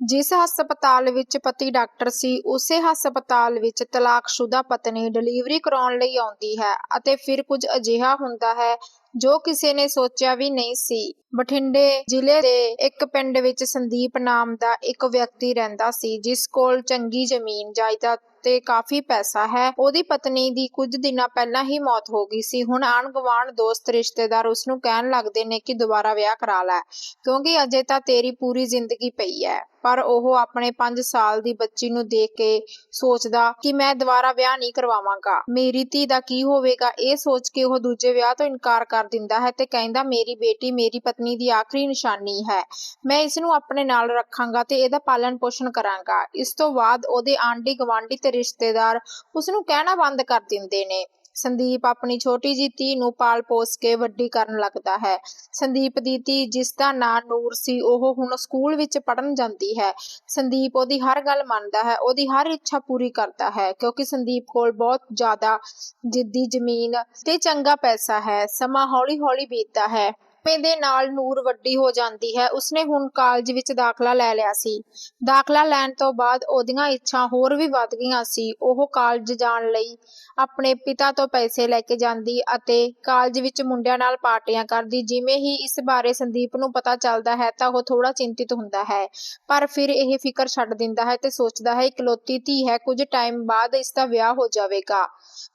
ਜਿਸ ਹਸਪਤਾਲ ਵਿੱਚ ਪਤੀ ਡਾਕਟਰ ਸੀ, ਉਸੇ ਹਸਪਤਾਲ ਵਿੱਚ ਤਲਾਕਸ਼ੁਦਾ ਪਤਨੀ ਡਿਲੀਵਰੀ ਕਰਾਉਣ ਲਈ ਆਉਂਦੀ ਹੈ ਅਤੇ ਫਿਰ ਕੁਝ ਅਜਿਹਾ ਹੁੰਦਾ ਹੈ ਜੋ ਕਿਸੇ ਨੇ ਸੋਚਿਆ ਵੀ ਨਹੀਂ ਸੀ। ਬਠਿੰਡੇ ਜ਼ਿਲ੍ਹੇ ਦੇ ਇੱਕ ਪਿੰਡ ਵਿੱਚ ਸੰਦੀਪ ਨਾਮ ਦਾ ਇੱਕ ਵਿਅਕਤੀ ਰਹਿੰਦਾ ਸੀ, ਜਿਸ ਕੋਲ ਚੰਗੀ ਜ਼ਮੀਨ, ਜਾਇਦਾਦ ਤੇ ਕਾਫੀ ਪੈਸਾ ਹੈ। ਉਹਦੀ ਪਤਨੀ ਦੀ ਕੁਝ ਦਿਨਾਂ ਪਹਿਲਾਂ ਹੀ ਮੌਤ ਹੋ ਗਈ ਸੀ। ਹੁਣ ਆਣ ਗੁਆਂਢ ਦੋਸਤ ਰਿਸ਼ਤੇਦਾਰ ਉਸ ਨੂੰ ਕਹਿਣ ਲੱਗਦੇ ਨੇ ਕਿ ਦੁਬਾਰਾ ਵਿਆਹ ਕਰਾ ਲੈ, ਕਿਉਂਕਿ ਅਜੇ ਤਾਂ ਤੇਰੀ ਪੂਰੀ ਜ਼ਿੰਦਗੀ ਪਈ ਹੈ। ਪਰ ਉਹ ਆਪਣੇ 5 ਸਾਲ ਦੀ ਬੱਚੀ ਨੂੰ ਦੇਖ ਕੇ ਸੋਚਦਾ ਕਿ ਮੈਂ ਦੁਬਾਰਾ ਵਿਆਹ ਨਹੀਂ ਕਰਵਾਵਾਂਗਾ। ਮੇਰੀ ਧੀ ਦਾ ਕੀ ਹੋਵੇਗਾ? ਇਹ ਸੋਚ ਕੇ ਉਹ ਦੂਜੇ ਵਿਆਹ ਤੋਂ ਇਨਕਾਰ ਕਰ ਦਿੰਦਾ ਹੈ ਤੇ ਕਹਿੰਦਾ, ਮੇਰੀ ਬੇਟੀ ਮੇਰੀ ਪਤਨੀ ਦੀ ਆਖਰੀ ਨਿਸ਼ਾਨੀ ਹੈ। ਮੈਂ ਇਸ ਨੂੰ ਆਪਣੇ ਨਾਲ ਰੱਖਾਂਗਾ ਤੇ ਇਹਦਾ ਪਾਲਣ ਪੋਸ਼ਣ ਕਰਾਂਗਾ। ਇਸ ਤੋਂ ਬਾਅਦ ਉਹਦੇ ਆਂਢੀ ਗਵਾਂਢੀ ਤੇ ਰਿਸ਼ਤੇਦਾਰ ਉਸ ਨੂੰ ਕਹਿਣਾ ਬੰਦ ਕਰ ਦਿੰਦੇ ਨੇ। ਸੰਦੀਪ ਆਪਣੀ ਛੋਟੀ ਜੀ ਧੀ ਨੂੰ ਪਾਲ ਪੋਸ ਕੇ ਵੱਡੀ ਕਰਨ ਲੱਗਦਾ ਹੈ। ਸੰਦੀਪ ਦੀ ਧੀ ਜਿਸ ਦਾ ਨਾਂ ਨੂਰ ਸੀ, ਉਹ ਹੁਣ ਸਕੂਲ ਵਿੱਚ ਪੜਨ ਜਾਂਦੀ ਹੈ। ਸੰਦੀਪ ਉਹਦੀ ਹਰ ਗੱਲ ਮੰਨਦਾ ਹੈ, ਉਹਦੀ ਹਰ ਇੱਛਾ ਪੂਰੀ ਕਰਦਾ ਹੈ, ਕਿਉਂਕਿ ਸੰਦੀਪ ਕੋਲ ਬਹੁਤ ਜ਼ਿਆਦਾ ਜਿੱਦੀ ਜ਼ਮੀਨ ਤੇ ਚੰਗਾ ਪੈਸਾ ਹੈ, ਸਮਾਂ ਹੌਲੀ-ਹੌਲੀ ਬੀਤਦਾ ਹੈ। ਸਮੇਂ ਦੇ ਨਾਲ ਨੂਰ ਵੱਡੀ ਹੋ ਜਾਂਦੀ ਹੈ। ਉਸਨੇ ਹੁਣ ਕਾਲਜ ਵਿੱਚ ਦਾਖਲਾ ਲੈ ਲਿਆ ਸੀ। ਦਾਖਲਾ ਲੈਣ ਤੋਂ ਬਾਅਦ ਉਹਦੀਆਂ ਇੱਛਾ ਹੋਰ ਵੀ ਵੱਧ ਗਈਆਂ ਸੀ। ਉਹ ਕਾਲਜ ਜਾਣ ਲਈ ਆਪਣੇ ਪਿਤਾ ਤੋਂ ਪੈਸੇ ਲੈ ਕੇ ਜਾਂਦੀ ਅਤੇ ਕਾਲਜ ਵਿੱਚ ਮੁੰਡਿਆਂ ਨਾਲ ਪਾਰਟੀਆਂ ਕਰਦੀ। ਜਿਵੇਂ ਹੀ ਇਸ ਬਾਰੇ ਸੰਦੀਪ ਨੂੰ ਪਤਾ ਚੱਲਦਾ ਹੈ ਤਾਂ ਉਹ ਥੋੜਾ ਚਿੰਤਿਤ ਹੁੰਦਾ ਹੈ। ਪਰ ਫਿਰ ਇਹ ਫਿਕਰ ਛੱਡ ਦਿੰਦਾ ਹੈ ਤੇ ਸੋਚਦਾ ਹੈ, ਇਕਲੌਤੀ ਧੀ ਹੈ, ਕੁਝ ਟਾਈਮ ਬਾਅਦ ਇਸ ਦਾ ਵਿਆਹ ਹੋ ਜਾਵੇਗਾ।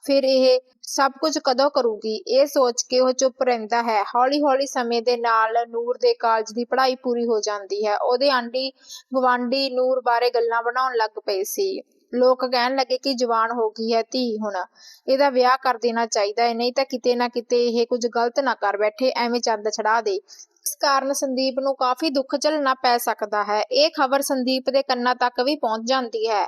ਫਿਰ ਇਹ ਸਭ ਕੁਝ ਕਦੋਂ ਕਰੂਗੀ? ਇਹ ਸੋਚ ਕੇ ਉਹ ਚੁੱਪ ਰਹਿੰਦਾ ਹੈ। ਹੌਲੀ-ਹੌਲੀ ਸਮੇਂ ਦੇ ਨਾਲ ਨੂਰ ਦੇ ਕਾਲਜ ਦੀ ਪੜ੍ਹਾਈ ਪੂਰੀ ਹੋ ਜਾਂਦੀ ਹੈ। ਉਹਦੇ ਆਂਢੀ ਗਵਾਂਢੀ ਨੂਰ ਬਾਰੇ ਗੱਲਾਂ ਬਣਾਉਣ ਲੱਗ ਪਏ ਸੀ। ਲੋਕ ਕਹਿਣ ਲੱਗੇ ਕਿ ਜਵਾਨ ਹੋ ਗਈ ਹੈ ਧੀ ਹੁਣ। ਇਹਦਾ ਵਿਆਹ ਕਰ ਦੇਣਾ ਚਾਹੀਦਾ ਹੈ, ਨਹੀਂ ਤਾਂ ਕਿਤੇ ਨਾ ਕਿਤੇ ਇਹ ਕੁਝ ਗਲਤ ਨਾ ਕਰ ਬੈਠੇ, ਐਵੇਂ ਚੰਦ ਛੜਾ ਦੇ। ਇਸ ਕਾਰਨ ਸੰਦੀਪ ਨੂੰ ਕਾਫੀ ਦੁੱਖ ਝੱਲਣਾ ਪੈ ਸਕਦਾ ਹੈ। ਇਹ ਖਬਰ ਸੰਦੀਪ ਦੇ ਕੰਨਾਂ ਤੱਕ ਵੀ ਪਹੁੰਚ ਜਾਂਦੀ ਹੈ।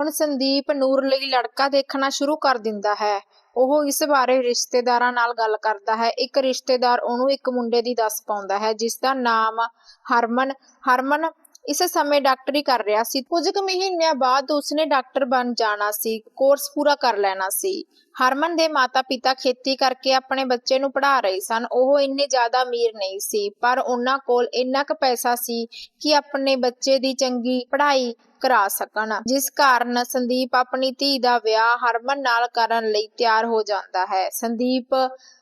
ਹੁਣ ਸੰਦੀਪ ਨੂਰ ਲਈ ਲੜਕਾ ਦੇਖਣਾ ਸ਼ੁਰੂ ਕਰ ਦਿੰਦਾ ਹੈ। ਉਹ ਇਸ ਬਾਰੇ ਰਿਸ਼ਤੇਦਾਰਾਂ ਨਾਲ ਗੱਲ ਕਰਦਾ ਹੈ। ਇੱਕ ਰਿਸ਼ਤੇਦਾਰ ਉਹਨੂੰ ਇੱਕ ਮੁੰਡੇ ਦੀ ਦੱਸ ਪਾਉਂਦਾ ਹੈ, ਜਿਸ ਦਾ ਨਾਮ ਹਰਮਨ ਹਰਮਨ ਇਸ ਸਮੇਂ ਡਾਕਟਰੀ ਕਰ ਰਿਹਾ ਸੀ। ਕੁਝ ਕੁ ਮਹੀਨਿਆਂ ਬਾਅਦ ਉਸਨੇ ਡਾਕਟਰ ਬਣ ਜਾਣਾ ਸੀ, ਕੋਰਸ ਪੂਰਾ ਕਰ ਲੈਣਾ ਸੀ। ਹਰਮਨ ਦੇ ਮਾਤਾ-ਪਿਤਾ ਖੇਤੀ ਕਰਕੇ ਆਪਣੇ ਬੱਚੇ ਨੂੰ ਪੜ੍ਹਾ ਰਹੇ ਸਨ। ਉਹ ਇੰਨੇ ਜ਼ਿਆਦਾ ਅਮੀਰ ਨਹੀਂ ਸੀ, ਪਰ ਉਹਨਾਂ ਕੋਲ ਇੰਨਾ ਕੁ ਪੈਸਾ ਸੀ ਕਿ ਆਪਣੇ ਬੱਚੇ ਦੀ ਚੰਗੀ ਪੜ੍ਹਾਈ ਕਰਾ ਸਕਣ। ਜਿਸ ਕਾਰਨ ਸੰਦੀਪ ਆਪਣੀ ਧੀ ਦਾ ਵਿਆਹ ਹਰਮਨ ਨਾਲ ਕਰਨ ਲਈ ਤਿਆਰ ਹੋ ਜਾਂਦਾ ਹੈ। ਸੰਦੀਪ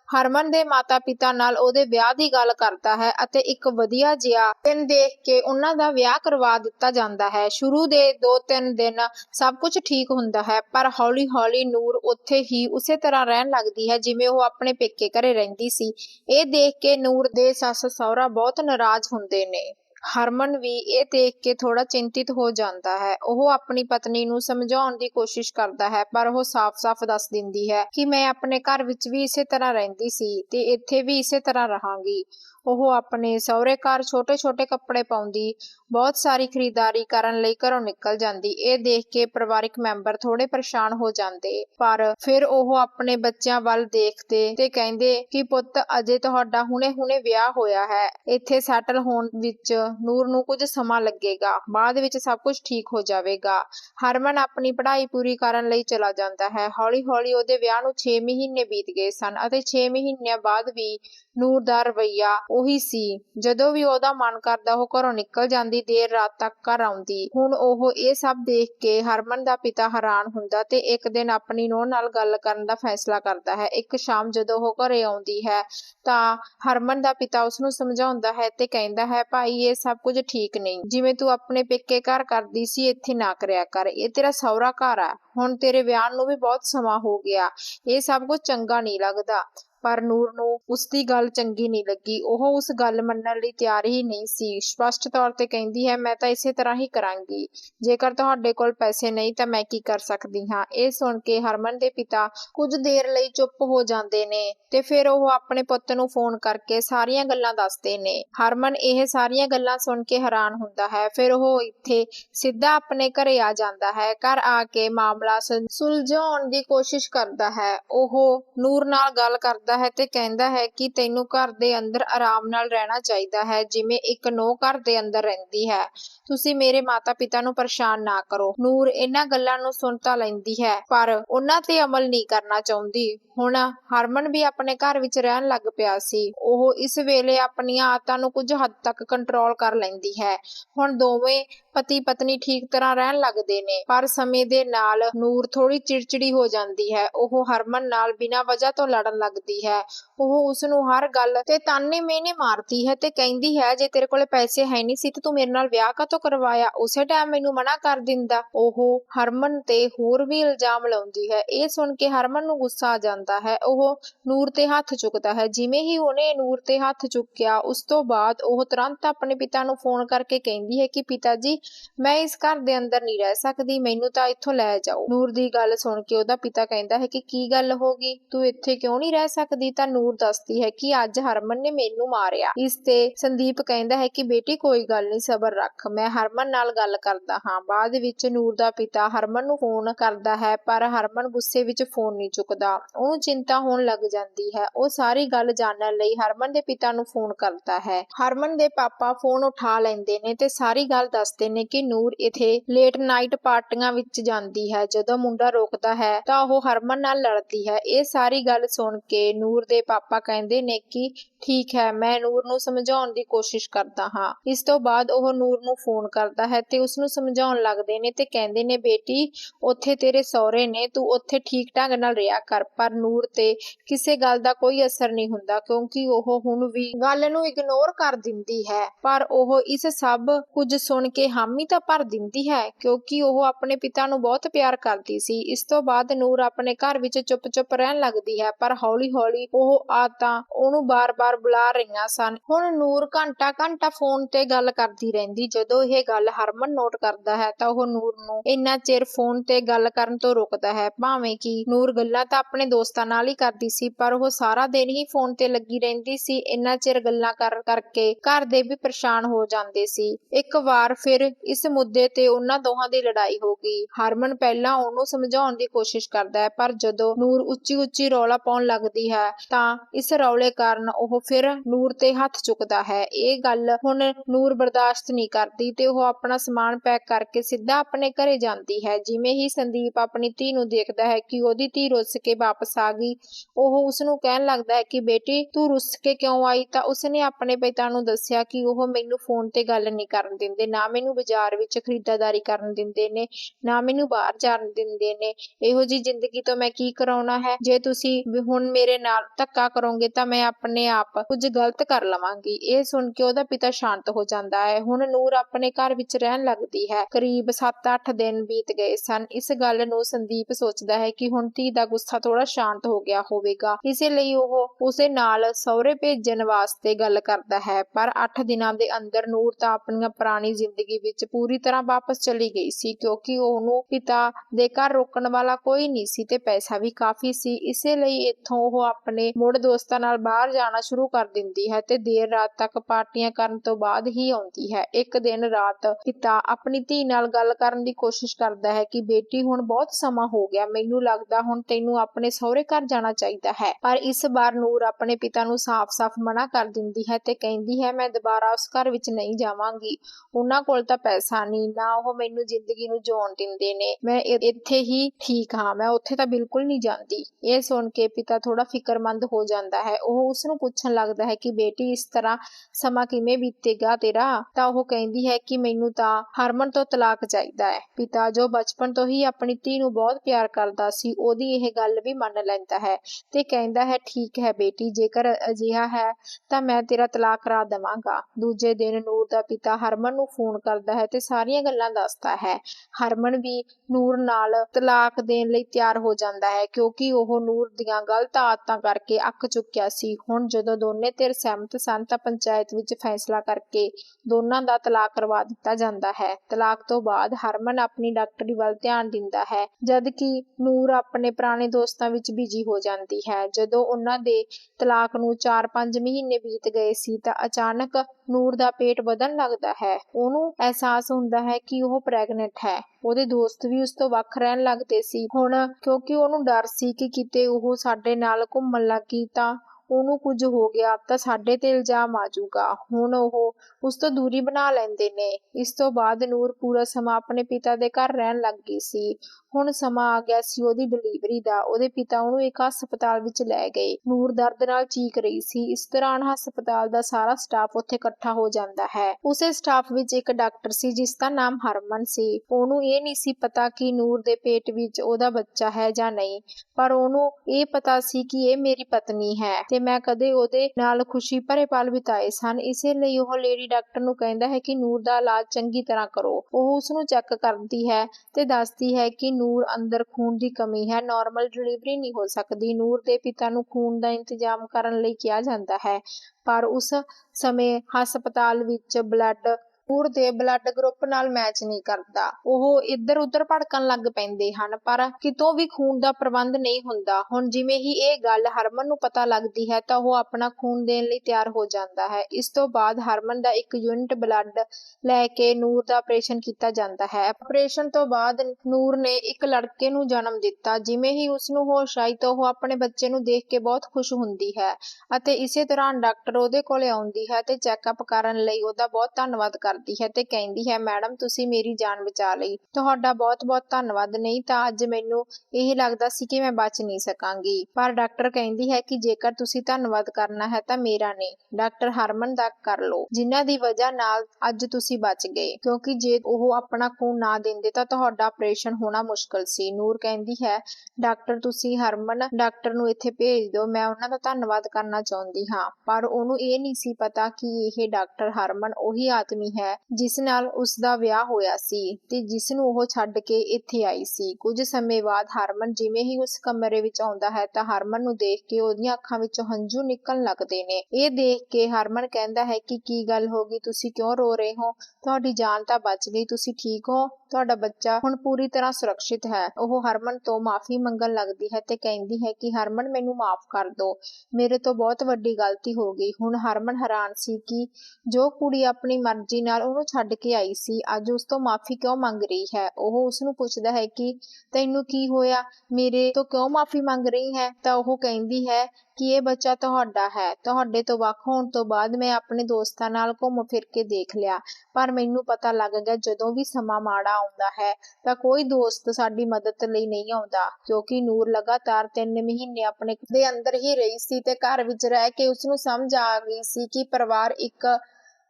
ਹਰਮਨ ਦੇ ਮਾਤਾ-ਪਿਤਾ ਨਾਲ ਉਹਦੇ ਵਿਆਹ ਦੀ ਗੱਲ ਕਰਦਾ ਹੈ ਅਤੇ ਇੱਕ ਵਧੀਆ ਜਿਹਾ ਦਿਨ ਦੇਖ ਕੇ ਉਹਨਾਂ ਦਾ ਵਿਆਹ ਕਰਵਾ ਦਿੱਤਾ ਜਾਂਦਾ ਹੈ। ਸ਼ੁਰੂ ਦੇ 2-3 ਦਿਨ ਸਭ ਕੁਝ ਠੀਕ ਹੁੰਦਾ ਹੈ, ਪਰ ਹੌਲੀ-ਹੌਲੀ ਨੂਰ ਉੱਥੇ ਹੀ ਉਸੇ ਤਰ੍ਹਾਂ ਰਹਿਣ ਲੱਗਦੀ ਹੈ ਜਿਵੇਂ ਉਹ ਆਪਣੇ ਪੇਕੇ ਘਰੇ ਰਹਿੰਦੀ ਸੀ। ਇਹ ਦੇਖ ਕੇ ਨੂਰ ਦੇ ਸੱਸ ਸਹੁਰਾ ਬਹੁਤ ਨਾਰਾਜ਼ ਹੁੰਦੇ ਨੇ। ਹਰਮਨ ਵੀ ਇਹ ਦੇਖ ਕੇ ਥੋੜਾ ਚਿੰਤਿਤ ਹੋ ਜਾਂਦਾ ਹੈ। ਉਹ ਆਪਣੀ ਪਤਨੀ ਨੂੰ ਸਮਝਾਉਣ ਦੀ ਕੋਸ਼ਿਸ਼ ਕਰਦਾ ਹੈ, ਪਰ ਉਹ ਸਾਫ਼-ਸਾਫ਼ ਦੱਸ ਦਿੰਦੀ ਹੈ ਕਿ ਮੈਂ ਆਪਣੇ ਘਰ ਵਿੱਚ ਵੀ ਇਸੇ ਤਰ੍ਹਾਂ ਰਹਿੰਦੀ ਸੀ ਤੇ ਇੱਥੇ ਵੀ ਇਸੇ ਤਰ੍ਹਾਂ ਰਹਾਂਗੀ। ਉਹ ਆਪਣੇ ਸਹੁਰੇ ਘਰ ਛੋਟੇ-ਛੋਟੇ ਕੱਪੜੇ ਪਾਉਂਦੀ, ਬਹੁਤ ਸਾਰੀ ਖਰੀਦਦਾਰੀ ਕਰਨ ਲਈ ਘਰੋਂ ਨਿਕਲ ਜਾਂਦੀ। ਇਹ ਦੇਖ ਕੇ ਪਰਿਵਾਰਿਕ ਮੈਂਬਰ ਥੋੜੇ ਪਰੇਸ਼ਾਨ ਹੋ ਜਾਂਦੇ, ਪਰ ਫਿਰ ਉਹ ਆਪਣੇ ਬੱਚਿਆਂ ਵੱਲ ਦੇਖਦੇ ਤੇ ਕਹਿੰਦੇ ਕਿ ਪੁੱਤ, ਅਜੇ ਤੁਹਾਡਾ ਹੁਣੇ-ਹੁਣੇ ਵਿਆਹ ਹੋਇਆ ਹੈ। ਇੱਥੇ ਸੈਟਲ ਹੋਣ ਵਿੱਚ ਨੂਰ ਨੂੰ ਕੁਝ ਸਮਾਂ ਲੱਗੇਗਾ। ਬਾਅਦ ਵਿੱਚ ਸਭ ਕੁਝ ਠੀਕ ਹੋ ਜਾਵੇਗਾ। ਹਰਮਨ ਆਪਣੀ ਪੜ੍ਹਾਈ ਪੂਰੀ ਕਰਨ ਲਈ ਚਲਾ ਜਾਂਦਾ ਹੈ। ਹੌਲੀ-ਹੌਲੀ ਉਹਦੇ ਵਿਆਹ ਨੂੰ 6 ਮਹੀਨੇ ਬੀਤ ਗਏ ਸਨ ਅਤੇ 6 ਮਹੀਨਿਆਂ ਬਾਅਦ ਵੀ ਨੂਰ ਦਾ ਰਵਈਆ ਉਹੀ ਸੀ। ਜਦੋਂ ਵੀ ਉਹਦਾ ਮਨ ਕਰਦਾ, ਉਹ ਘਰੋਂ ਨਿਕਲ ਜਾਂਦੀ, ਦੇਰ ਰਾਤ ਤੱਕ ਘਰ ਆਉਂਦੀ। ਹੁਣ ਉਹ ਇਹ ਸਭ ਦੇਖ ਕੇ ਹਰਮਨ ਦਾ ਪਿਤਾ ਹੈਰਾਨ ਹੁੰਦਾ ਤੇ ਇੱਕ ਦਿਨ ਆਪਣੀ ਨੂੰਹ ਨਾਲ ਗੱਲ ਕਰਨ ਦਾ ਫੈਸਲਾ ਕਰਦਾ ਹੈ। ਇੱਕ ਸ਼ਾਮ ਜਦੋਂ ਉਹ ਘਰੇ ਆਉਂਦੀ ਹੈ, ਤਾਂ ਹਰਮਨ ਦਾ ਪਿਤਾ ਉਸ ਨੂੰ ਸਮਝਾਉਂਦਾ ਹੈ ਤੇ ਕਹਿੰਦਾ ਹੈ, ਭਾਈ, ਇਹ ਸਭ ਕੁਝ ਠੀਕ ਨਹੀਂ। ਜਿਵੇਂ ਤੂੰ ਆਪਣੇ ਪੇਕੇ ਘਰ ਕਰਦੀ ਸੀ, ਇੱਥੇ ਨਾ ਕਰਿਆ ਕਰ। ਇਹ ਤੇਰਾ ਸਹੁਰਾ ਘਰ ਆ। ਹੁਣ ਤੇਰੇ ਵਿਆਹ ਨੂੰ ਵੀ ਬਹੁਤ ਸਮਾਂ ਹੋ ਗਿਆ। ਇਹ ਸਭ ਕੁਝ ਚੰਗਾ ਨਹੀਂ ਲੱਗਦਾ। ਪਰ ਨੂਰ ਨੂੰ ਉਸ ਦੀ ਗੱਲ ਚੰਗੀ ਨਹੀਂ ਲੱਗੀ। ਉਹ ਉਸ ਗੱਲ ਮੰਨਣ ਲਈ ਤਿਆਰ ਹੀ ਨਹੀਂ ਸੀ। ਸਪਸ਼ਟ ਤੌਰ ਤੇ ਕਹਿੰਦੀ ਹੈ, ਮੈਂ ਤਾਂ ਇਸੇ ਤਰ੍ਹਾਂ ਹੀ ਕਰਾਂਗੀ। ਜੇਕਰ ਤੁਹਾਡੇ ਕੋਲ ਪੈਸੇ ਨਹੀਂ, ਤਾਂ ਮੈਂ ਕੀ ਕਰ ਸਕਦੀ ਹਾਂ? ਇਹ ਸੁਣ ਕੇ ਹਰਮਨ ਦੇ ਪਿਤਾ ਕੁਝ ਦੇਰ ਲਈ ਚੁੱਪ ਹੋ ਜਾਂਦੇ ਨੇ ਤੇ ਫਿਰ ਉਹ ਆਪਣੇ ਪੁੱਤ ਨੂੰ ਫੋਨ ਕਰਕੇ ਸਾਰੀਆਂ ਗੱਲਾਂ ਦੱਸਦੇ ਨੇ। ਹਰਮਨ ਇਹ ਸਾਰੀਆਂ ਗੱਲਾਂ ਸੁਣ ਕੇ ਹੈਰਾਨ ਹੁੰਦਾ ਹੈ। ਫਿਰ ਉਹ ਇੱਥੇ ਸਿੱਧਾ ਆਪਣੇ ਘਰੇ ਆ ਜਾਂਦਾ ਹੈ। ਘਰ ਆ ਕੇ ਮਾਮਲਾ ਸੁਲਝਾਉਣ ਦੀ ਕੋਸ਼ਿਸ਼ ਕਰਦਾ ਹੈ। ਉਹ ਨੂਰ ਨਾਲ ਗੱਲ ਕਰਦਾ ਕਰਦਾ ਹੈ ਤੇ ਕਹਿੰਦਾ ਹੈ ਕਿ ਤੈਨੂੰ ਘਰ ਦੇ ਅੰਦਰ ਆਰਾਮ ਨਾਲ ਰਹਿਣਾ ਚਾਹੀਦਾ ਹੈ, ਜਿਵੇਂ ਇੱਕ ਨੋ ਘਰ ਦੇ ਅੰਦਰ ਰਹਿੰਦੀ ਹੈ। ਤੁਸੀਂ ਮੇਰੇ ਮਾਤਾ-ਪਿਤਾ ਨੂੰ ਪਰੇਸ਼ਾਨ ਨਾ ਕਰੋ। ਨੂਰ ਇਹਨਾਂ ਗੱਲਾਂ ਨੂੰ ਸੁਣ ਤਾਂ ਲੈਂਦੀ ਹੈ, ਪਰ ਉਹਨਾਂ ਤੇ ਅਮਲ ਨਹੀਂ ਕਰਨਾ ਚਾਹੁੰਦੀ। ਹੁਣ ਹਰਮਨ ਵੀ ਆਪਣੇ ਘਰ ਵਿੱਚ ਰਹਿਣ ਲੱਗ ਪਿਆ ਸੀ। ਉਹ ਇਸ ਵੇਲੇ ਆਪਣੀਆਂ ਆਦਤਾਂ ਨੂੰ ਕੁਝ ਹੱਦ ਤੱਕ ਕੰਟਰੋਲ ਕਰ ਲੈਂਦੀ ਹੈ। ਹੁਣ ਦੋਵੇਂ ਪਤੀ ਪਤਨੀ ਠੀਕ ਤਰ੍ਹਾਂ ਰਹਿਣ ਲੱਗਦੇ ਨੇ, ਪਰ ਸਮੇਂ ਦੇ ਨਾਲ ਨੂਰ ਥੋੜੀ ਚਿੜਚਿੜੀ ਹੋ ਜਾਂਦੀ ਹੈ। ਉਹ ਹਰਮਨ ਨਾਲ ਬਿਨਾਂ ਵਜ੍ਹਾ ਤੋਂ ਲੜਨ ਲੱਗਦੀ ਹੈ। ਉਹ ਉਸ ਨੂੰ ਹਰ ਗੱਲ ਤੇ ਤਾਨੇ ਮੇਨੇ ਮਾਰਦੀ ਹੈ ਤੇ ਕਹਿੰਦੀ ਹੈ, ਜੇ ਤੇਰੇ ਕੋਲੇ ਪੈਸੇ ਹੈ ਨਹੀਂ ਸੀ ਤੇ ਤੂੰ ਮੇਰੇ ਨਾਲ ਵਿਆਹ ਕਾਤੋਂ ਕਰਵਾਇਆ? ਉਸੇ ਟਾਈਮ ਮੈਨੂੰ ਮਨਾ ਕਰ ਦਿੰਦਾ। ਉਹ ਹਰਮਨ ਤੇ ਹੋਰ ਵੀ ਇਲਜ਼ਾਮ ਲਾਉਂਦੀ ਹੈ। ਇਹ ਸੁਣ ਕੇ ਹਰਮਨ ਨੂੰ ਗੁੱਸਾ ਆ ਜਾਂਦਾ ਹੈ। ਉਹ ਨੂਰ ਤੇ ਹੱਥ ਚੁੱਕਦਾ ਹੈ। ਜਿਵੇਂ ਹੀ ਉਹਨੇ ਨੂਰ ਤੇ ਹੱਥ ਚੁੱਕਿਆ, ਉਸ ਤੋਂ ਬਾਅਦ ਉਹ ਤੁਰੰਤ ਆਪਣੇ ਪਿਤਾ ਨੂੰ ਫੋਨ ਕਰਕੇ ਕਹਿੰਦੀ ਹੈ ਕਿ, ਪਿਤਾ ਜੀ ਮੈਂ ਇਸ ਘਰ ਦੇ ਅੰਦਰ ਨਹੀਂ ਰਹਿ ਸਕਦੀ, ਮੈਨੂੰ ਤਾਂ ਇੱਥੋਂ ਲੈ ਜਾਓ। ਨੂਰ ਦੀ ਗੱਲ ਸੁਣ ਕੇ ਉਹਦਾ ਪਿਤਾ ਕਹਿੰਦਾ ਹੈ ਕਿ ਕੀ ਗੱਲ ਹੋ ਗਈ? ਤੂੰ ਇੱਥੇ ਕਿਉਂ ਨਹੀਂ ਰਹਿ ਸਕਦੀ? ਤਾਂ ਨੂਰ ਦੱਸਦੀ ਹੈ ਕਿ ਅੱਜ ਹਰਮਨ ਨੇ ਮੈਨੂੰ ਮਾਰਿਆ। ਇਸ ਤੇ ਸੰਦੀਪ ਕਹਿੰਦਾ ਹੈ ਕਿ ਬੇਟੀ, ਕੋਈ ਗੱਲ ਨਹੀਂ, ਸਬਰ ਰੱਖ। ਮੈਂ ਹਰਮਨ ਨਾਲ ਗੱਲ ਕਰਦਾ ਹਾਂ। ਬਾਅਦ ਵਿੱਚ ਨੂਰ ਦਾ ਪਿਤਾ ਹਰਮਨ ਨੂੰ ਫੋਨ ਕਰਦਾ ਹੈ, ਪਰ ਹਰਮਨ ਗੁੱਸੇ ਵਿੱਚ ਫੋਨ ਨਹੀਂ ਚੁੱਕਦਾ। ਉਹਨੂੰ ਚਿੰਤਾ ਹੋਣ ਲੱਗ ਜਾਂਦੀ ਹੈ। ਉਹ ਸਾਰੀ ਗੱਲ ਜਾਣਨ ਲਈ ਹਰਮਨ ਦੇ ਪਿਤਾ ਨੂੰ ਫੋਨ ਕਰਦਾ ਹੈ। ਹਰਮਨ ਦੇ ਪਾਪਾ ਫੋਨ ਉਠਾ ਲੈਂਦੇ ਨੇ ਤੇ ਸਾਰੀ ਗੱਲ ਦੱਸਦੇ ਨੇ ਕਿ ਨੂਰ ਇਥੇ ਲੇਟ ਨਾਈਟ ਪਾਰਟੀਆਂ ਵਿੱਚ ਜਾਂਦੀ ਹੈ। ਜਦੋਂ ਮੁੰਡਾ ਰੋਕਦਾ ਹੈ, ਤਾਂ ਉਹ ਹਰਮਨ ਨਾਲ ਲੜਦੀ ਹੈ। ਇਹ ਸਾਰੀ ਗੱਲ ਸੁਣ ਕੇ ਨੂਰ ਦੇ ਪਾਪਾ ਕਹਿੰਦੇ ਨੇ ਕਿ ਠੀਕ ਹੈ, ਮੈਂ ਨੂਰ ਨੂੰ ਸਮਝਾਉਣ ਦੀ ਕੋਸ਼ਿਸ਼ ਕਰਦਾ ਹਾਂ। ਇਸ ਤੋਂ ਬਾਅਦ ਉਹ ਨੂਰ ਨੂੰ ਫੋਨ ਕਰਦਾ ਹੈ ਤੇ ਉਸ ਨੂੰ ਸਮਝਾਉਣ ਲੱਗਦੇ ਨੇ ਤੇ ਕਹਿੰਦੇ ਨੇ, ਬੇਟੀ, ਉੱਥੇ ਤੇਰੇ ਸਹੁਰੇ ਨੇ, ਤੂੰ ਉੱਥੇ ਠੀਕ ਢੰਗ ਨਾਲ ਰਿਹਾ ਕਰ। ਪਰ ਨੂਰ ਤੇ ਕਿਸੇ ਗੱਲ ਦਾ ਕੋਈ ਅਸਰ ਨਹੀਂ ਹੁੰਦਾ, ਕਿਉਂਕਿ ਉਹ ਹੁਣ ਵੀ ਗੱਲ ਨੂੰ ਇਗਨੋਰ ਕਰ ਦਿੰਦੀ ਹੈ। ਪਰ ਉਹ ਇਸ ਸਭ ਕੁਝ ਸੁਣ ਕੇ ਹਾਮੀ ਤਾਂ ਭਰ ਦਿੰਦੀ ਹੈ, ਕਿਉਂਕਿ ਉਹ ਆਪਣੇ ਪਿਤਾ ਨੂੰ ਬਹੁਤ ਪਿਆਰ ਕਰਦੀ ਸੀ। ਇਸ ਤੋਂ ਬਾਅਦ ਨੂਰ ਆਪਣੇ ਘਰ ਵਿੱਚ ਚੁੱਪ-ਚੁੱਪ ਰਹਿਣ ਲੱਗਦੀ ਹੈ, ਪਰ ਹੌਲੀ-ਹੌਲੀ ਉਹ ਆਦਤਾਂ ਉਹਨੂੰ ਬਾਰ-ਬਾਰ ਬੁਲਾ ਰਹੀਆਂ ਸਨ। ਹੁਣ ਨੂਰ ਘੰਟਾ-ਘੰਟਾ ਫੋਨ ਤੇ ਗੱਲ ਕਰਦੀ ਰਹਿੰਦੀ। ਜਦੋਂ ਇਹ ਗੱਲ ਹਰਮਨ ਨੋਟ ਕਰਦਾ ਹੈ, ਤਾਂ ਉਹ ਨੂਰ ਨੂੰ ਇੰਨਾ ਚਿਰ ਫੋਨ ਤੇ ਗੱਲ ਕਰਨ ਤੋਂ ਰੋਕਦਾ ਹੈ, ਭਾਵੇਂ ਕਿ ਨੂਰ ਗੱਲਾਂ ਤਾਂ ਆਪਣੇ ਦੋਸਤਾਂ ਨਾਲ ਹੀ ਕਰਦੀ ਸੀ, ਪਰ ਉਹ ਸਾਰਾ ਦਿਨ ਹੀ ਫੋਨ ਤੇ ਲੱਗੀ ਰਹਿੰਦੀ ਸੀ। ਇੰਨਾ ਚਿਰ ਗੱਲਾਂ ਕਰ ਕਰਕੇ ਘਰ ਦੇ ਵੀ ਪਰੇਸ਼ਾਨ ਹੋ ਜਾਂਦੇ ਸੀ। ਇੱਕ ਵਾਰ ਫਿਰ ਇਸ ਮੁੱਦੇ ਤੇ ਉਹਨਾਂ ਦੋਹਾਂ ਦੀ ਲੜਾਈ ਹੋ ਗਈ। ਹਰਮਨ ਪਹਿਲਾਂ ਉਹਨੂੰ ਸਮਝਾਉਣ ਦੀ ਕੋਸ਼ਿਸ਼ ਕਰਦਾ ਹੈ, ਪਰ ਜਦੋਂ ਨੂਰ ਉੱਚੀ-ਉੱਚੀ ਰੌਲਾ ਪਾਉਣ ਲੱਗਦੀ ਹੈ, ਤਾਂ ਇਸ ਰੌਲੇ ਕਾਰਨ ਉਹ ਫਿਰ ਨੂਰ ਤੇ ਹੱਥ ਚੁੱਕਦਾ ਹੈ। ਇਹ ਗੱਲ ਹੁਣ ਨੂਰ ਬਰਦਾਸ਼ਤ ਨਹੀਂ ਕਰਦੀ ਤੇ ਉਹ ਆਪਣਾ ਸਮਾਨ ਪੈਕ ਕਰਕੇ ਸਿੱਧਾ ਆਪਣੇ ਘਰੇ ਜਾਂਦੀ ਹੈ। ਜਿਵੇਂ ਹੀ ਸੰਦੀਪ ਆਪਣੀ ਧੀ ਨੂੰ ਦੇਖਦਾ ਹੈ ਕਿ ਉਹਦੀ ਧੀ ਰੁੱਸ ਕੇ ਵਾਪਸ ਆ ਗਈ, ਉਹ ਉਸ ਨੂੰ ਕਹਿਣ ਲੱਗਦਾ ਹੈ ਕਿ ਬੇਟੀ, ਤੂੰ ਰੁੱਸ ਕੇ ਕਿਉਂ ਆਈ? ਤਾਂ ਉਸਨੇ ਆਪਣੇ ਪਿਤਾ ਨੂੰ ਦੱਸਿਆ ਕਿ ਉਹ ਮੈਨੂੰ ਫੋਨ ਤੇ ਗੱਲ ਨਹੀਂ ਕਰਨ ਦਿੰਦੇ, ਨਾ ਮੈਨੂੰ ਬਾਜ਼ਾਰ ਵਿੱਚ ਖਰੀਦਦਾਰੀ ਕਰਨ ਦਿੰਦੇ ਨੇ, ਨਾ ਮੈਨੂੰ ਬਾਹਰ ਜਾਣ ਦਿੰਦੇ ਨੇ। ਇਹੋ ਜੀ ਜ਼ਿੰਦਗੀ ਤੋਂ ਮੈਂ ਕੀ ਕਰਾਉਣਾ ਹੈ? ਜੇ ਤੁਸੀਂ ਹੁਣ ਮੇਰੇ ਨਾਲ ਧੱਕਾ ਕਰੋਗੇ ਤਾਂ ਮੈਂ ਆਪਣੇ ਆਪ ਕੁਝ ਗਲਤ ਕਰ ਲਵਾਂਗੀ। ਇਹ ਸੁਣ ਕੇ ਉਹਦਾ ਪਿਤਾ ਸ਼ਾਂਤ ਹੋ ਜਾਂਦਾ ਹੈ। ਹੁਣ ਨੂਰ ਆਪਣੇ ਘਰ ਵਿੱਚ ਰਹਿਣ ਲੱਗਦੀ ਹੈ। ਕਰੀਬ 7-8 ਦਿਨ ਬੀਤ ਗਏ ਸਨ। ਇਸ ਗੱਲ ਨੂੰ ਸੰਦੀਪ ਸੋਚਦਾ ਹੈ ਕਿ ਹੁਣ ਧੀ ਦਾ ਗੁੱਸਾ ਥੋੜਾ ਸ਼ਾਂਤ ਹੋ ਗਿਆ ਹੋਵੇਗਾ। ਇਸੇ ਲਈ ਉਹ ਉਸੇ ਨਾਲ ਸਹੁਰੇ ਭੇਜਣ ਵਾਸਤੇ ਗੱਲ ਕਰਦਾ ਹੈ। ਪਰ 8 ਦਿਨਾਂ ਦੇ ਅੰਦਰ ਨੂਰ ਤਾਂ ਆਪਣੀਆਂ ਪੁਰਾਣੀ ਜ਼ਿੰਦਗੀ ਵਿੱਚ ਪੂਰੀ ਤਰ੍ਹਾਂ ਵਾਪਸ ਚਲੀ ਗਈ ਸੀ ਕਿਉਂਕਿ ਉਹਨੂੰ ਪਿਤਾ ਦੇ ਘਰ ਰੋਕਣ ਵਾਲਾ ਕੋਈ ਨਹੀਂ ਸੀ ਤੇ ਪੈਸਾ ਵੀ ਕਾਫੀ ਸੀ। ਇਸੇ ਲਈ ਇੱਥੋਂ ਉਹ ਆਪਣੇ ਮੁੜ ਦੋਸਤਾਂ ਨਾਲ ਬਾਹਰ ਜਾਣਾ ਸ਼ੁਰੂ ਕਰ ਦਿੰਦੀ ਹੈ ਤੇ ਦੇਰ ਰਾਤ ਤੱਕ ਪਾਰਟੀਆਂ ਕਰਨ ਤੋਂ ਬਾਅਦ ਹੀ ਆਉਂਦੀ ਹੈ। ਇੱਕ ਦਿਨ ਰਾਤ ਪਿਤਾ ਆਪਣੀ ਧੀ ਨਾਲ ਗੱਲ ਕਰਨ ਦੀ ਕੋਸ਼ਿਸ਼ ਕਰਦਾ ਹੈ ਕਿ, ਬੇਟੀ, ਹੁਣ ਬਹੁਤ ਸਮਾਂ ਹੋ ਗਿਆ। ਮੈਨੂੰ ਲੱਗਦਾ ਹੁਣ ਤੈਨੂੰ ਆਪਣੇ ਸਹੁਰੇ ਘਰ ਜਾਣਾ ਚਾਹੀਦਾ ਹੈ। ਪਰ ਇਸ ਵਾਰ ਨੂਰ ਆਪਣੇ ਪਿਤਾ ਨੂੰ ਸਾਫ਼-ਸਾਫ਼ ਮਨਾ ਕਰ ਦਿੰਦੀ ਹੈ ਤੇ ਕਹਿੰਦੀ ਹੈ, ਮੈਂ ਦੁਬਾਰਾ ਉਸ ਘਰ ਵਿੱਚ ਨਹੀਂ ਜਾਵਾਂਗੀ। ਉਹਨਾਂ ਕੋਲ ਤਾਂ ਪੈਸਾ ਨਹੀਂ, ਨਾ ਉਹ ਮੈਨੂੰ ਜ਼ਿੰਦਗੀ ਨੂੰ ਜਿਉਣ ਦਿੰਦੇ ਨੇ। ਮੈਂ ਇੱਥੇ ਹੀ ਠੀਕ ਹਾਂ, ਮੈਂ ਉੱਥੇ ਤਾਂ ਬਿਲਕੁਲ ਨਹੀਂ ਜਾਂਦੀ। ਇਹ ਸੁਣ ਕੇ ਪਿਤਾ ਥੋੜਾ ਫਿਕਰਮੰਦ ਹੋ ਜਾਂਦਾ ਹੈ। ਉਹ ਉਸ ਨੂੰ ਪੁੱਛਣ ਲੱਗਦਾ ਹੈ ਕਿ ਬੇਟੀ, ਇਸ ਤਰ੍ਹਾਂ ਸਮਾਂ ਕਿਵੇਂ ਬੀਤੇਗਾ ਤੇਰਾ? ਤਾਂ ਉਹ ਕਹਿੰਦੀ ਹੈ ਕਿ ਮੈਨੂੰ ਤਾਂ ਹਰਮਨ ਤੋਂ ਤਲਾਕ ਚਾਹੀਦਾ ਹੈ। ਪਿਤਾ ਜੋ ਬਚਪਨ ਤੋਂ ਹੀ ਆਪਣੀ ਧੀ ਨੂੰ ਬਹੁਤ ਪਿਆਰ ਕਰਦਾ ਸੀ, ਉਹਦੀ ਇਹ ਗੱਲ ਵੀ ਮੰਨ ਲੈਂਦਾ ਹੈ ਤੇ ਕਹਿੰਦਾ ਹੈ, ਠੀਕ ਹੈ ਬੇਟੀ, ਜੇਕਰ ਅਜਿਹਾ ਹੈ ਤਾਂ ਮੈਂ ਤੇਰਾ ਤਲਾਕ ਕਰਾ ਦੇਵਾਂਗਾ। ਦੂਜੇ ਦਿਨ ਨੂਰ ਦਾ ਪਿਤਾ ਹਰਮਨ ਨੂੰ ਫੋਨ ਕਰ ਕਰਦਾ ਹੈ ਤੇ ਸਾਰੀਆਂ ਗੱਲਾਂ ਦੱਸਦਾ ਹੈ। ਹਰਮਨ ਵੀ ਨੂਰ ਨਾਲ ਤਲਾਕ ਦੇਣ ਲਈ ਤਿਆਰ ਹੋ ਜਾਂਦਾ ਹੈ ਕਿਉਂਕਿ ਉਹ ਨੂਰ ਦੀਆਂ ਗਲਤ ਆਦਤਾਂ ਕਰਕੇ ਅੱਕ ਚੁੱਕਿਆ ਸੀ। ਹੁਣ ਜਦੋਂ ਦੋਨੇ ਧਿਰ ਸਹਿਮਤ ਸਨ ਤਾਂ ਪੰਚਾਇਤ ਵਿੱਚ ਫੈਸਲਾ ਕਰਕੇ ਦੋਨਾਂ ਦਾ ਤਲਾਕ ਕਰਵਾ ਦਿੱਤਾ ਜਾਂਦਾ ਹੈ। ਤਲਾਕ ਤੋਂ ਬਾਅਦ ਹਰਮਨ ਆਪਣੀ ਡਾਕਟਰੀ ਵੱਲ ਧਿਆਨ ਦਿੰਦਾ ਹੈ ਜਦ ਕਿ ਨੂਰ ਆਪਣੇ ਪੁਰਾਣੇ ਦੋਸਤਾਂ ਵਿੱਚ ਬਿਜ਼ੀ ਹੋ ਜਾਂਦੀ ਹੈ। ਜਦੋਂ ਉਹਨਾਂ ਦੇ ਤਲਾਕ ਨੂੰ 4-5 ਮਹੀਨੇ ਬੀਤ ਗਏ ਸੀ ਤਾਂ ਅਚਾਨਕ ਨੂਰ ਦਾ ਪੇਟ ਵਧਣ ਲੱਗਦਾ ਹੈ। ਉਹਨੂੰ ਅਹਿਸਾਸ ਹੁੰਦਾ ਹੈ ਕਿ ਉਹ ਪ੍ਰੈਗਨੈਂਟ ਹੈ। ਉਹਦੇ ਦੋਸਤ ਵੀ ਉਸ ਤੋਂ ਵੱਖ ਰਹਿਣ ਲੱਗਦੇ ਸੀ। ਹੁਣ ਕਿਉਂਕਿ ਉਹਨੂੰ ਡਰ ਸੀ ਕਿ ਕਿਤੇ ਉਹ ਸਾਡੇ ਨਾਲ ਘੁੰਮਣ ਲੱਗੀ ਤਾਂ ਉਹਨੂੰ ਕੁਝ ਹੋ ਗਿਆ ਤਾਂ ਸਾਡੇ ਤੇ ਇਲਜ਼ਾਮ ਆ ਜਾਊਗਾ। ਹੁਣ ਉਹ ਉਸ ਤੋਂ ਦੂਰੀ ਬਣਾ ਲੈਂਦੇ ਨੇ। ਇਸ ਤੋਂ ਬਾਅਦ ਨੂਰ ਪੂਰਾ ਸਮਾਂ ਆਪਣੇ ਪਿਤਾ ਦੇ ਘਰ ਰਹਿਣ ਲੱਗ ਗਈ ਸੀ। ਹੁਣ ਸਮਾਂ ਆ ਗਿਆ ਸੀ ਉਹਦੀ ਡਿਲੀਵਰੀ ਦਾ। ਉਹਦੇ ਪਿਤਾ ਉਹਨੂੰ ਇੱਕ ਹਸਪਤਾਲ ਵਿੱਚ ਲੈ ਗਏ। ਨੂਰ ਦਰਦ ਨਾਲ ਚੀਕ ਰਹੀ ਸੀ। ਇਸ ਦੌਰਾਨ ਹਸਪਤਾਲ ਦਾ ਸਾਰਾ ਸਟਾਫ ਉੱਥੇ ਇਕੱਠਾ ਹੋ ਜਾਂਦਾ ਹੈ। ਉਸੇ ਸਟਾਫ ਵਿੱਚ ਇੱਕ ਡਾਕਟਰ ਸੀ, ਜਿਸ ਦਾ ਨਾਮ ਹਰਮਨ ਸੀ। ਉਹਨੂੰ ਇਹ ਨਹੀਂ ਸੀ ਪਤਾ ਕਿ ਨੂਰ ਦੇ ਪੇਟ ਵਿੱਚ ਉਹਦਾ ਬੱਚਾ ਹੈ ਜਾਂ ਨਹੀਂ। ਪਰ ਉਹਨੂੰ ਇਹ ਪਤਾ ਸੀ ਕਿ ਇਹ ਮੇਰੀ ਪਤਨੀ ਹੈ ਤੇ ਮੈਂ ਕਦੇ ਉਹਦੇ ਨਾਲ ਖੁਸ਼ੀ ਭਰੇ ਪਲ ਬਿਤਾਏ ਸਨ। ਇਸੇ ਲਈ ਉਹ ਲੇਡੀ ਡਾਕਟਰ ਨੂੰ ਕਹਿੰਦਾ ਹੈ ਕਿ ਨੂਰ ਦਾ ਇਲਾਜ ਚੰਗੀ ਤਰ੍ਹਾਂ ਕਰੋ। ਉਹ ਉਸ ਨੂੰ ਚੈੱਕ ਕਰਦੀ ਹੈ ਤੇ ਦੱਸਦੀ ਹੈ ਕਿ ਨੂਰ ਅੰਦਰ ਖੂਨ ਦੀ ਕਮੀ ਹੈ। ਨਾਰਮਲ ਡਿਲੀਵਰੀ ਨਹੀਂ ਹੋ ਸਕਦੀ। ਨੂਰ ਦੇ ਪਿਤਾ ਨੂੰ ਖੂਨ ਦਾ ਇੰਤਜ਼ਾਮ ਕਰਨ ਲਈ ਕਿਹਾ ਜਾਂਦਾ ਹੈ। ਪਰ ਉਸ ਸਮੇਂ ਹਸਪਤਾਲ ਵਿੱਚ ਬਲੱਡ ਨੂਰ ਦੇ ਬਲੱਡ ਗਰੁੱਪ ਨਾਲ ਮੈਚ ਨਹੀਂ ਕਰਦਾ। ਉਹ ਇੱਧਰ ਉੱਧਰ ਭੜਕਣ ਲੱਗ ਪੈਂਦੇ ਹਨ, ਪਰ ਕਿਤੋਂ ਵੀ ਖੂਨ ਦਾ ਪ੍ਰਬੰਧ ਨਹੀਂ ਹੁੰਦਾ। ਹੁਣ ਜਿਵੇਂ ਹੀ ਇਹ ਗੱਲ ਹਰਮਨ ਨੂੰ ਪਤਾ ਲੱਗਦੀ ਹੈ, ਤਾਂ ਉਹ ਆਪਣਾ ਖੂਨ ਦੇਣ ਲਈ ਤਿਆਰ ਹੋ ਜਾਂਦਾ ਹੈ। ਇਸ ਤੋਂ ਬਾਅਦ ਹਰਮਨ ਦਾ ਇੱਕ ਯੂਨਿਟ ਬਲੱਡ ਲੈ ਕੇ ਨੂਰ ਦਾ ਆਪਰੇਸ਼ਨ ਕੀਤਾ ਜਾਂਦਾ ਹੈ। ਆਪਰੇਸ਼ਨ ਤੋਂ ਬਾਅਦ ਨੂਰ ਨੇ ਇੱਕ ਲੜਕੇ ਨੂੰ ਜਨਮ ਦਿੱਤਾ। ਜਿਵੇਂ ਹੀ ਉਸ ਨੂੰ ਹੋਸ਼ ਆਈ, ਤਾਂ ਉਹ ਆਪਣੇ ਬੱਚੇ ਨੂੰ ਦੇਖ ਕੇ ਬਹੁਤ ਖੁਸ਼ ਹੁੰਦੀ ਹੈ ਅਤੇ ਇਸੇ ਦੌਰਾਨ ਡਾਕਟਰ ਉਹਦੇ ਕੋਲੇ ਆਉਂਦੀ ਹੈ ਤੇ ਚੈੱਕਅਪ ਕਰਨ ਲਈ ਉਹਦਾ ਬਹੁਤ ਧੰਨਵਾਦ ਕਰਦੀ ਕਰਦੀ ਹੈ ਤੇ ਕਹਿੰਦੀ ਹੈ, ਮੈਡਮ, ਤੁਸੀਂ ਮੇਰੀ ਜਾਨ ਬਚਾ ਲਈ। ਤੁਹਾਡਾ ਬਹੁਤ-ਬਹੁਤ ਧੰਨਵਾਦ। ਨਹੀਂ ਤਾਂ ਅੱਜ ਮੈਨੂੰ ਇਹ ਲੱਗਦਾ ਸੀ ਕਿ ਮੈਂ ਬਚ ਨਹੀਂ ਸਕਾਂਗੀ। ਪਰ ਡਾਕਟਰ ਕਹਿੰਦੀ ਹੈ ਕਿ ਜੇਕਰ ਤੁਸੀਂ ਧੰਨਵਾਦ ਕਰਨਾ ਹੈ ਤਾਂ ਮੇਰਾ ਨਹੀਂ। ਡਾਕਟਰ ਹਰਮਨ ਦਾ ਕਰ ਲਓ। ਜਿਨ੍ਹਾਂ ਦੀ ਵਜ੍ਹਾ ਨਾਲ ਅੱਜ ਤੁਸੀਂ ਬਚ ਗਏ। ਕਿਉਂਕਿ ਜੇ ਉਹ ਆਪਣਾ ਖੂਨ ਨਾ ਦਿੰਦੇ ਤਾਂ ਤੁਹਾਡਾ ਆਪਰੇਸ਼ਨ ਹੋਣਾ ਮੁਸ਼ਕਲ ਸੀ। ਨੂਰ ਕਹਿੰਦੀ ਹੈ, ਡਾਕਟਰ, ਤੁਸੀਂ ਹਰਮਨ ਡਾਕਟਰ ਨੂੰ ਇੱਥੇ ਭੇਜ ਦਿਓ। ਮੈਂ ਉਹਨਾਂ ਦਾ ਧੰਨਵਾਦ ਕਰਨਾ ਚਾਹੁੰਦੀ ਹਾਂ। ਪਰ ਉਹਨੂੰ ਇਹ ਨਹੀਂ ਸੀ ਪਤਾ ਕਿ ਇਹ ਡਾਕਟਰ ਹਰਮਨ ਉਹੀ ਆਦਮੀ ਹੈ ਜਿਸ ਨਾਲ ਉਸ ਦਾ ਵਿਆਹ ਹੋਇਆ ਸੀ ਤੇ ਜਿਸ ਨੂੰ ਉਹ ਛੱਡ ਕੇ ਇੱਥੇ ਆਈ ਸੀ। ਕੁਝ ਸਮੇਂ ਬਾਅਦ ਹਰਮਨ ਜਿਵੇਂ ਹੀ ਉਸ ਕਮਰੇ ਵਿੱਚ ਆਉਂਦਾ ਹੈ ਤਾਂ ਹਰਮਨ ਨੂੰ ਦੇਖ ਕੇ ਉਹਦੀਆਂ ਅੱਖਾਂ ਵਿੱਚੋਂ ਹੰਝੂ ਨਿਕਲਣ ਲੱਗਦੇ ਨੇ। ਇਹ ਦੇਖ ਕੇ ਹਰਮਨ ਕਹਿੰਦਾ ਹੈ ਕਿ ਕੀ ਗੱਲ ਹੋ ਗਈ? ਤੁਸੀਂ ਕਿਉਂ ਰੋ ਰਹੇ ਹੋ? ਤੁਹਾਡੀ ਜਾਨ ਤਾਂ ਬਚ ਗਈ। ਤੁਸੀਂ ਠੀਕ ਹੋ? ਤੁਹਾਡਾ ਬੱਚਾ ਹੁਣ ਪੂਰੀ ਤਰ੍ਹਾਂ ਸੁਰੱਖਿਅਤ ਹੈ। ਉਹ ਹਰਮਨ ਤੋਂ ਮਾਫੀ ਮੰਗਣ ਲੱਗਦੀ ਹੈ ਤੇ ਕਹਿੰਦੀ ਹੈ ਕਿ, ਹਰਮਨ, ਮੈਨੂੰ ਮਾਫ ਕਰ ਦਿਓ ਮੇਰੇ ਤੋਂ ਬਹੁਤ ਵੱਡੀ ਗਲਤੀ ਹੋ ਗਈ। ਹੁਣ ਹਰਮਨ ਹੈਰਾਨ ਸੀ ਕਿ ਜੋ ਕੁੜੀ ਆਪਣੀ ਮਰਜ਼ੀ ਨਾਲ ਉਹਨੂੰ ਛੱਡ ਕੇ ਆਈ ਸੀ, ਅੱਜ ਉਸ ਤੋਂ ਮਾਫੀ ਕਿਉਂ ਮੰਗ ਰਹੀ ਹੈ? ਉਹ ਉਸ ਨੂੰ ਪੁੱਛਦਾ ਹੈ ਕਿ, ਤੈਨੂੰ ਕੀ ਹੋਇਆ? ਮੇਰੇ ਤੋਂ ਕਿਉਂ ਮਾਫੀ ਮੰਗ ਰਹੀ ਹੈ? ਤਾਂ ਉਹ ਕਹਿੰਦੀ ਹੈ ਕਿ ਇਹ ਬੱਚਾ ਤੁਹਾਡਾ ਹੈ। ਤੁਹਾਡੇ ਤੋਂ ਵੱਖ ਹੋਣ ਤੋਂ ਬਾਅਦ ਮੈਂ ਆਪਣੇ ਦੋਸਤਾਂ ਨਾਲ ਘੁੰਮ ਫਿਰ ਕੇ ਦੇਖ ਲਿਆ। ਪਰ ਮੈਨੂੰ ਪਤਾ ਲੱਗ ਗਿਆ, ਜਦੋਂ ਵੀ ਸਮਾਂ ਮਾੜਾ ਆਉਂਦਾ ਹੈ, ਤਾਂ ਕੋਈ ਦੋਸਤ ਸਾਡੀ ਮਦਦ ਲਈ ਨਹੀਂ ਆਉਂਦਾ। ਕਿਉਂਕਿ ਨੂਰ ਲਗਾਤਾਰ 3 ਮਹੀਨੇ ਆਪਣੇ ਦੇ ਅੰਦਰ ਹੀ ਰਹੀ ਸੀ ਤੇ ਘਰ ਵਿੱਚ ਰਹਿ ਕੇ ਉਸ ਨੂੰ ਸਮਝ ਆ ਗਈ ਸੀ ਕਿ ਪਰਿਵਾਰ ਇੱਕ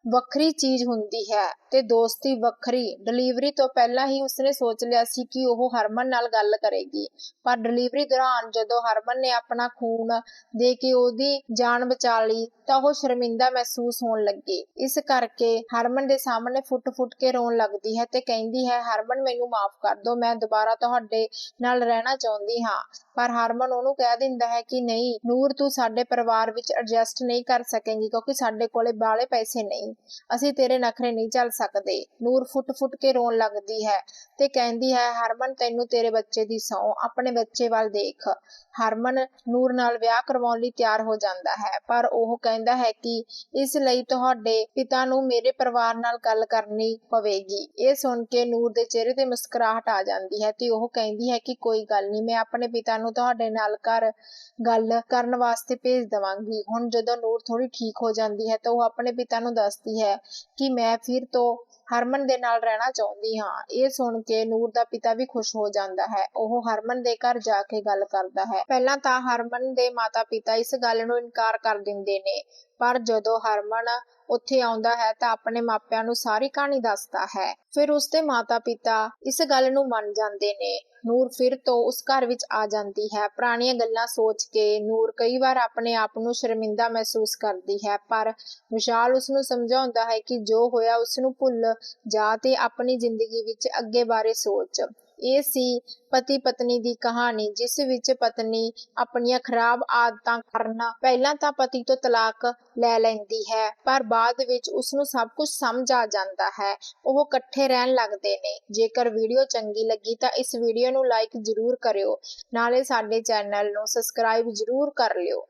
ਵੱਖਰੀ ਚੀਜ਼ ਹੁੰਦੀ ਹੈ ਤੇ ਦੋਸਤੀ ਵੱਖਰੀ। ਡਿਲੀਵਰੀ ਤੋਂ ਪਹਿਲਾਂ ਹੀ ਉਸਨੇ ਸੋਚ ਲਿਆ ਸੀ ਕਿ ਉਹ ਹਰਮਨ ਨਾਲ ਗੱਲ ਕਰੇਗੀ। ਪਰ ਡਿਲੀਵਰੀ ਦੌਰਾਨ ਜਦੋਂ ਹਰਮਨ ਨੇ ਆਪਣਾ ਖੂਨ ਦੇ ਕੇ ਉਹਦੀ ਜਾਨ ਬਚਾ ਲਈ, ਤਾਂ ਉਹ ਸ਼ਰਮਿੰਦਾ ਮਹਿਸੂਸ ਹੋਣ ਲੱਗੀ। ਇਸ ਕਰਕੇ ਹਰਮਨ ਦੇ ਸਾਹਮਣੇ ਫੁੱਟ-ਫੁੱਟ ਕੇ ਰੋਣ ਲੱਗਦੀ ਹੈ ਤੇ ਕਹਿੰਦੀ ਹੈ, ਹਰਮਨ, ਮੈਨੂੰ ਮਾਫ ਕਰ ਦਿਓ, ਮੈਂ ਦੁਬਾਰਾ ਤੁਹਾਡੇ ਨਾਲ ਰਹਿਣਾ ਚਾਹੁੰਦੀ ਹਾਂ। ਪਰ ਹਰਮਨ ਉਹਨੂੰ ਕਹਿ ਦਿੰਦਾ ਹੈ ਕਿ ਨਹੀਂ, ਨੂਰ ਤੂੰ ਸਾਡੇ ਪਰਿਵਾਰ ਵਿੱਚ ਐਡਜਸਟ ਨਹੀਂ ਕਰ ਸਕੇਂਗੀ ਕਿਉਂਕਿ ਸਾਡੇ ਕੋਲੇ ਬਾਲੇ ਪੈਸੇ ਨਹੀਂ, ਅਸੀਂ ਤੇਰੇ ਨਖਰੇ ਨਹੀਂ ਚੱਲ ਸਕਦੇ। ਨੂਰ ਫੁੱਟ-ਫੁੱਟ ਕੇ ਰੋਣ ਲੱਗਦੀ ਹੈ ਤੇ ਕਹਿੰਦੀ ਹੈ, ਹਰਮਨ ਤੈਨੂੰ ਤੇਰੇ ਬੱਚੇ ਦੀ ਸੌ ਆਪਣੇ ਬੱਚੇ ਵੱਲ ਦੇਖ। ਹਰਮਨ ਨੂਰ ਨਾਲ ਵਿਆਹ ਕਰਵਾਉਣ ਲਈ ਤਿਆਰ ਹੋ ਜਾਂਦਾ ਹੈ, ਪਰ ਉਹ ਕਹਿੰਦਾ ਹੈ ਕਿ ਇਸ ਲਈ ਤੁਹਾਡੇ ਪਿਤਾ ਨੂੰ ਮੇਰੇ ਪਰਿਵਾਰ ਨਾਲ ਗੱਲ ਕਰਨੀ ਪਵੇਗੀ। ਇਹ ਸੁਣ ਕੇ ਨੂਰ ਦੇ ਚਿਹਰੇ ਤੇ ਮੁਸਕਰਾਹਟ ਆ ਜਾਂਦੀ ਹੈ ਤੇ ਉਹ ਕਹਿੰਦੀ ਹੈ ਕਿ ਕੋਈ ਗੱਲ ਨਹੀਂ, ਮੈਂ ਆਪਣੇ ਪਿਤਾ ਨੂੰ ਤੁਹਾਡੇ ਨਾਲ ਘਰ ਗੱਲ ਕਰਨ ਵਾਸਤੇ ਭੇਜ ਦਵਾਂਗੀ। ਹੁਣ ਜਦੋਂ ਨੂਰ ਥੋੜੀ ਠੀਕ ਹੋ ਜਾਂਦੀ ਹੈ ਤਾਂ ਉਹ ਆਪਣੇ ਪਿਤਾ ਨੂੰ ਦੱਸਦੀ ਹੈ ਕਿ ਮੈਂ ਫਿਰ ਤੋਂ ਹਰਮਨ ਦੇ ਨਾਲ ਰਹਿਣਾ ਚਾਹੁੰਦੀ ਹਾਂ। ਇਹ ਸੁਣ ਕੇ ਨੂਰ ਦਾ ਪਿਤਾ ਵੀ ਖੁਸ਼ ਹੋ ਜਾਂਦਾ ਹੈ। ਉਹ ਹਰਮਨ ਦੇ ਘਰ ਜਾ ਕੇ ਗੱਲ ਕਰਦਾ ਹੈ। ਪਹਿਲਾਂ ਤਾਂ ਹਰਮਨ ਦੇ ਮਾਤਾ-ਪਿਤਾ ਇਸ ਗੱਲ ਨੂੰ ਇਨਕਾਰ ਕਰ ਦਿੰਦੇ ਨੇ। ਪਰ ਜਦੋਂ ਹਰਮਨ ਉੱਥੇ ਆਉਂਦਾ ਹੈ ਤਾਂ ਆਪਣੇ ਮਾਪਿਆਂ ਨੂੰ ਸਾਰੀ ਕਹਾਣੀ ਦੱਸਦਾ ਹੈ। ਫਿਰ ਉਸਦੇ ਮਾਤਾ-ਪਿਤਾ ਇਸ ਗੱਲ ਨੂੰ ਮੰਨ ਜਾਂਦੇ ਨੇ। ਨੂਰ ਫਿਰ ਤੋਂ ਉਸ ਘਰ ਵਿੱਚ ਆ ਜਾਂਦੀ ਹੈ। ਪੁਰਾਣੀਆਂ ਗੱਲਾਂ ਸੋਚ ਕੇ ਨੂਰ ਕਈ ਵਾਰ ਆਪਣੇ ਆਪ ਨੂੰ ਸ਼ਰਮਿੰਦਾ ਮਹਿਸੂਸ ਕਰਦੀ ਹੈ। ਪਰ ਵਿਸ਼ਾਲ ਉਸ ਨੂੰ ਸਮਝਾਉਂਦਾ ਹੈ ਕਿ ਜੋ ਹੋਇਆ ਉਸ ਨੂੰ ਭੁੱਲ ਜਾ ਤੇ ਆਪਣੀ ਜ਼ਿੰਦਗੀ ਵਿੱਚ ਅੱਗੇ ਬਾਰੇ ਸੋਚ। ਇਹ ਸੀ ਪਤੀ ਪਤਨੀ ਦੀ ਕਹਾਣੀ, ਜਿਸ ਵਿੱਚ ਪਤਨੀ ਆਪਣੀਆਂ ਖਰਾਬ ਆਦਤਾਂ ਕਾਰਨ ਪਹਿਲਾਂ ਤਾਂ ਪਤੀ ਤੋਂ ਤਲਾਕ ਲੈ ਲੈਂਦੀ ਹੈ, ਪਰ ਬਾਅਦ ਵਿੱਚ ਉਸ ਨੂੰ ਸਭ ਕੁਝ ਸਮਝ ਆ ਜਾਂਦਾ ਹੈ। ਉਹ ਇਕੱਠੇ ਰਹਿਣ ਲੱਗਦੇ ਨੇ। ਜੇਕਰ ਵੀਡੀਓ ਚੰਗੀ ਲੱਗੀ ਤਾਂ ਇਸ ਵੀਡੀਓ ਨੂੰ ਲਾਈਕ ਜ਼ਰੂਰ ਕਰਿਓ। ਨਾਲੇ ਸਾਡੇ ਚੈਨਲ ਨੂੰ ਸਬਸਕ੍ਰਾਈਬ ਜ਼ਰੂਰ ਕਰ ਲਿਓ।